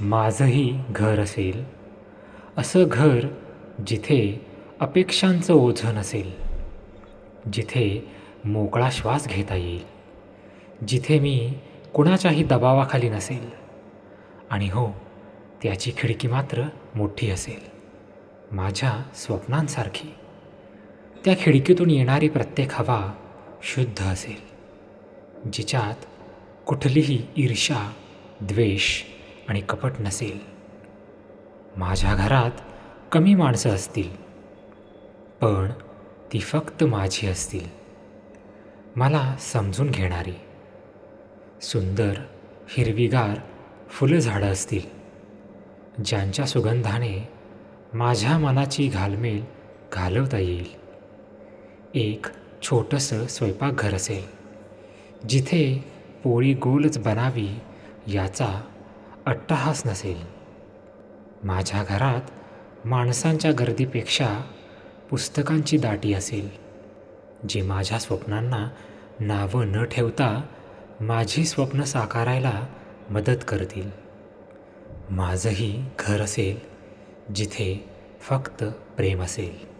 माझंही घर असेल. असं घर जिथे अपेक्षांचं ओझं नसेल. जिथे मोकळा श्वास घेता येईल. जिथे मी कुणाच्याही दबावाखाली नसेल. आणि हो त्याची खिडकी मात्र मोठी असेल. माझ्या स्वप्नांसारखी. त्या खिडकीतून येणारी प्रत्येक हवा शुद्ध असेल. जिच्यात कुठलीही ईर्षा द्वेष आणि कपट नसेल. माझ्या घरात कमी माणसं असतील. पण ती फक्त माझी असतील. मला समजून घेणारी. सुंदर हिरवीगार फुलं झाडं असतील. ज्यांच्या सुगंधाने माझ्या मनाची घालमेल घालवता येईल. एक छोटंसं स्वयंपाकघर असेल जिथे पोळी गोलच बनावी याचा अट्टहास नसेल. माझ्या घरात माणसांच्या गर्दीपेक्षा पुस्तकांची दाटी असेल जी माझ्या स्वप्नांना नावं न ठेवता माझी स्वप्न साकारायला मदत करतील. माझंही घर असेल जिथे फक्त प्रेम असेल.